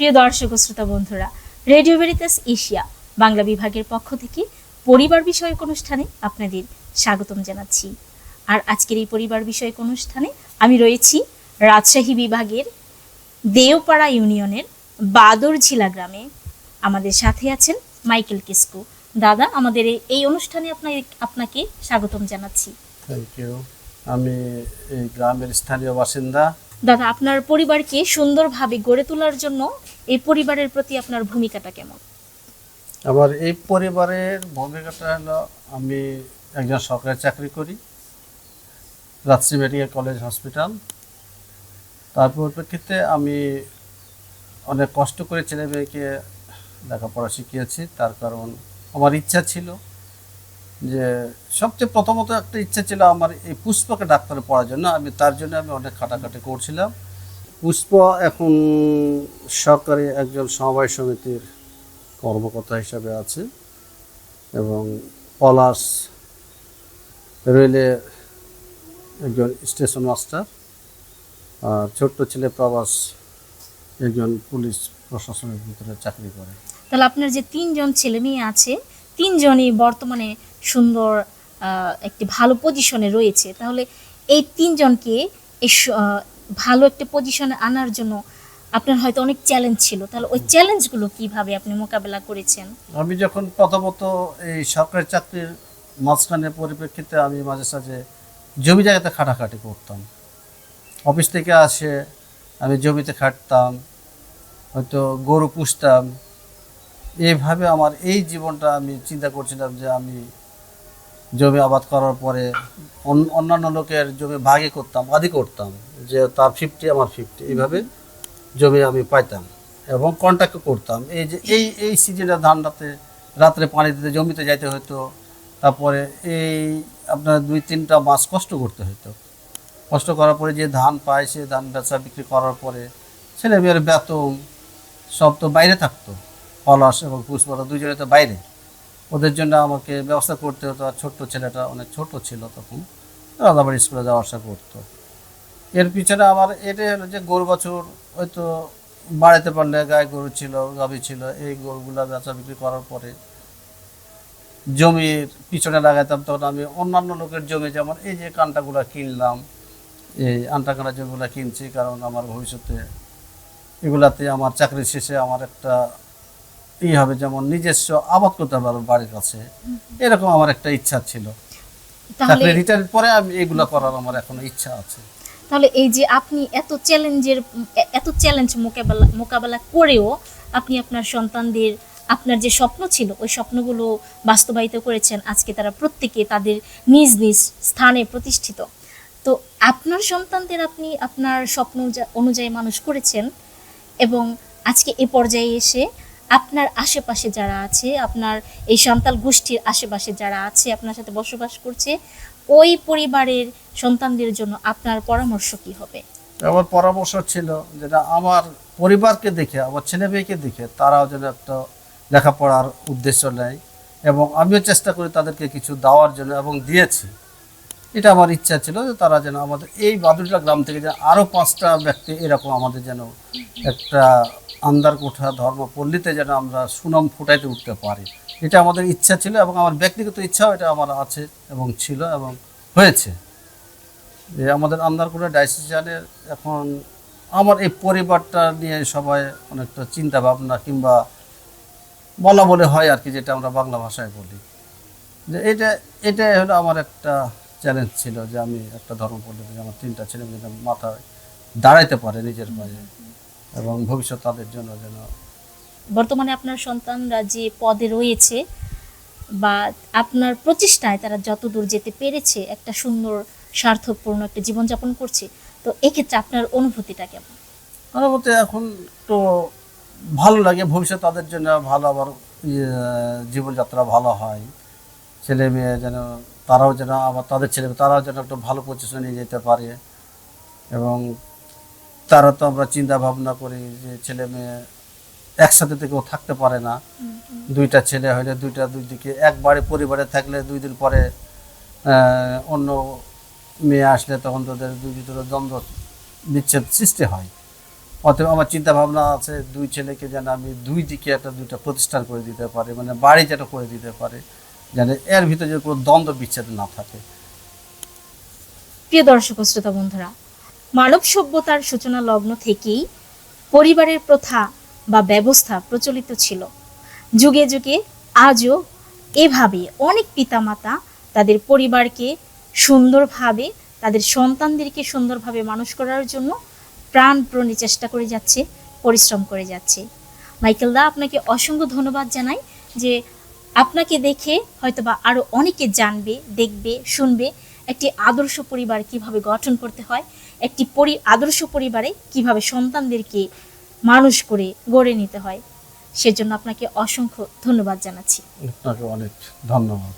প্রিয় দর্শক শ্রোতা বন্ধুরা, রেডিও ভেরিতাস এশিয়া, বাংলা বিভাগের পক্ষ থেকে পরিবার বিষয়ক অনুষ্ঠানে আপনাদের স্বাগতম জানাচ্ছি। আর আজকের এই পরিবার বিষয়ক অনুষ্ঠানে আমি রয়েছি রাজশাহী বিভাগের দেওপাড়া ইউনিয়নের বাদরঝিলা গ্রামে। আমাদের সাথে আছেন মাইকেল কিস্কু। দাদা, আমাদের এই- এই অনুষ্ঠানে আপনার আপনাকে স্বাগতম জানাচ্ছি। থ্যাংক ইউ আমি এই গ্রামের স্থানীয় বাসিন্দা। দাদা, আপনার পরিবারকে সুন্দরভাবে গড়ে তোলার জন্য এই পরিবারের প্রতি আপনার ভূমিকাটা কেমন? আমার এই পরিবারের ভূমিকাটা হলো, আমি একজন সরকারি চাকরি করি রাজশাহী মেডিকেল কলেজ হসপিটাল। তার পরিপ্রেক্ষিতে আমি অনেক কষ্ট করে ছেলে মেয়েকে লেখাপড়া শিখিয়েছি, তার কারণ আমার ইচ্ছা ছিল। যে সবচেয়ে প্রথমত একটা ইচ্ছা ছিল আমার এই পুষ্পকে ডাক্তারে পড়ার জন্য। আমি তার জন্য আমি অনেক খাটাখাটি করছিলাম। পুষ্প এখন সরকারি একজন সমবায় সমিতির কর্মকর্তা হিসাবে আছে এবং পলাশ রেলে একজন স্টেশন মাস্টার আর ছোট্ট ছেলে প্রবাস একজন পুলিশ প্রশাসনের ভিতরে চাকরি করে। তাহলে আপনার যে তিনজন ছেলে মেয়ে আছে তিনজনই বর্তমানে সুন্দর একটি ভালো পজিশনে রয়েছে। তাহলে এই তিনজনকে এই ভালো একটা পজিশনে আনার জন্য আপনার হয়তো অনেক চ্যালেঞ্জ ছিল। তাহলে ওই চ্যালেঞ্জগুলো কীভাবে আপনি মোকাবেলা করেছেন? আমি যখন প্রথমত এই সরকারি চাকরির মাঝখানে পরিপ্রেক্ষিতে আমি মাঝে সাঝে জমি জায়গাতে খাটাখাটি করতাম। অফিস থেকে আসে, আমি জমিতে খাটতাম, হয়তো গরু পুষতাম এইভাবে আমার এই জীবনটা আমি চিন্তা করছিলাম যে আমি জমি আবাদ করার পরে অন- অন্যান্য লোকের জমি ভাগে করতাম, আদি করতাম, যে তার ফিফটি আমার ফিফটি এইভাবে জমি আমি পাইতাম এবং কন্ট্যাক্ট করতাম। এই যে এই এই সিজনে ধানটাতে রাত্রে পানি দিতে, জমিতে যাইতে হতো তারপরে এই আপনার দুই, তিনটা মাস কষ্ট করতে হতো কষ্ট করার পরে যে ধান পায়, সে ধান বেচা বিক্রি করার পরে ছেলে মেয়ের বেতন সব তো বাইরে থাকতো। পলাশ এবং পুষ্পরা দুজনে তো বাইরে। ওদের জন্য আমাকে ব্যবস্থা করতে হতো, আর ছোট্ট ছেলেটা অনেক ছোট ছিল তখন রাধাবাড়ি স্কুলে যাওয়া আসা করতো। এর পিছনে আমার এটাই হলো যে গরু বছর হয়তো বাড়াতে পারলে গায়ে গরু ছিল, গাভী ছিল, এই গরুগুলা বেচা বিক্রি করার পরে জমির পিছনে লাগাইতাম তখন আমি অন্যান্য লোকের জমি, যেমন এই যে কান্টাগুলা কিনলাম, এই আন্টা কান্টা জমিগুলা কিনছি, কারণ আমার ভবিষ্যতে এগুলাতে আমার চাকরি শেষে আমার একটা ই হবে যেমন নিজস্ব আবাদ করতে পারব বাড়ির কাছে। এরকম আমার একটা ইচ্ছা ছিল। তাহলে রিটায়ার পরে আমি এগুলা করার আমার এখনও ইচ্ছা আছে। তাহলে এই যে আপনি এত চ্যালেঞ্জের এত চ্যালেঞ্জ মোকাবেলা মোকাবেলা করেও আপনি আপনার সন্তানদের আপনার যে স্বপ্ন ছিল ওই স্বপ্নগুলো বাস্তবায়িত করেছেন। আজকে তারা প্রত্যেকে তাদের নিজ নিজ স্থানে প্রতিষ্ঠিত। তো আপনার সন্তানদের আপনি আপনার স্বপ্ন অনুযায়ী মানুষ করেছেন এবং আজকে এ পর্যায়ে এসে আপনার আশেপাশে যারা আছে, আপনার এই সন্তান গোষ্ঠীর আশেপাশে যারা আছে, আপনার সাথে বসবাস করছে, ওই পরিবারের সন্তানদের জন্য আপনার পরামর্শ কি হবে? আমার পরামর্শ ছিল যেটা আমার পরিবারকে দেখে, আমার ছেলে মেয়েকে দেখে তারাও যেন একটা লেখাপড়ার উদ্দেশ্য নেয় এবং আমিও চেষ্টা করি তাদেরকে কিছু দেওয়ার জন্য এবং দিয়েছি। এটা আমার ইচ্ছা ছিল যে তারা যেন আমাদের এই বাদুরটা গ্রাম থেকে যেন আরও পাঁচটা ব্যক্তি এরকম আমাদের যেন একটা আন্দার কোঠা ধর্মপল্লীতে যেন আমরা সুনাম ফুটাইতে উঠতে পারি। এটা আমাদের ইচ্ছা ছিল এবং আমার ব্যক্তিগত ইচ্ছাও এটা আমার আছে এবং ছিল এবং হয়েছে। যে আমাদের আন্দারকুড়া ডাইসিশনের এখন আমার এই পরিবারটা নিয়ে সবাই অনেকটা চিন্তা ভাবনা কিংবা বলা বলে হয় আর কি, যেটা আমরা বাংলা ভাষায় বলি। যে এটা, এটাই হলো আমার একটা চ্যালেঞ্জ ছিল যে আমি একটা ধর্ম পদ্ধতি আমার তিনটা ছেলে মেয়ে মাথায় দাঁড়াইতে পারে নিজের পায়ে। এবং ভবিষ্যৎ তাদের জন্য যেন বর্তমানে আপনার সন্তানরা যে পদে রয়েছে বা আপনার প্রচেষ্টায় তারা যতদূর যেতে পেরেছে একটা সুন্দর সার্থকপূর্ণ একটা জীবনযাপন করছে তো এক্ষেত্রে আপনার অনুভূতিটা কেমন? মতে এখন তো ভালো লাগে ভবিষ্যৎ তাদের জন্য ভালো আবার ইয়ে, জীবনযাত্রা ভালো হয়। ছেলে মেয়ে যেন তারাও যেন আবার তাদের ছেলে মেয়ে তারাও যেন একটা ভালো পজিশনে নিয়ে যেতে পারে। এবং তারা তো আমরা চিন্তা ভাবনা করি যে ছেলে মেয়ে একসাথে তো কেউ থাকতে পারে না। দুইটা ছেলে হলে দুইটা দুই দিকে একবারে পরিবারে থাকলে দুই দিন পরে অন্য মেয়ে আসলে তখন তাদের দুই ভিতরে দ্বন্দ্ব বিচ্ছেদ সৃষ্টি হয়। অতএব আমার চিন্তা ভাবনা আছে দুই ছেলেকে যেন আমি দুই দিকে একটা দুইটা প্রতিষ্ঠান করে দিতে পারি মানে বাড়ি যেটা করে দিতে পারে। যেন এর ভিতরে যে কোনো দ্বন্দ্ব বিচ্ছেদ না থাকে। প্রিয় দর্শক শ্রোতা বন্ধুরা, মানব সভ্যতার সূচনা লগ্ন থেকেই পরিবারের প্রথা বা ব্যবস্থা প্রচলিত ছিল। যুগে যুগে আজও এভাবে অনেক পিতামাতা তাদের পরিবারকে সুন্দরভাবে, তাদের সন্তানদেরকে সুন্দরভাবে মানুষ করার জন্য প্রাণপ্রণে চেষ্টা করে যাচ্ছে, পরিশ্রম করে যাচ্ছে। মাইকেল দা, আপনাকে অসংখ্য ধন্যবাদ জানাই যে আপনাকে দেখে হয়তোবা আরও অনেকে জানবে, দেখবে, শুনবে একটি আদর্শ পরিবার কীভাবে গঠন করতে হয়, একটি পরি, আদর্শ পরিবারে কীভাবে সন্তানদেরকে মানুষ করে গড়ে নিতে হয়। সেজন্য আপনাকে অসংখ্য ধন্যবাদ জানাচ্ছি। আপনাকে অনেক ধন্যবাদ।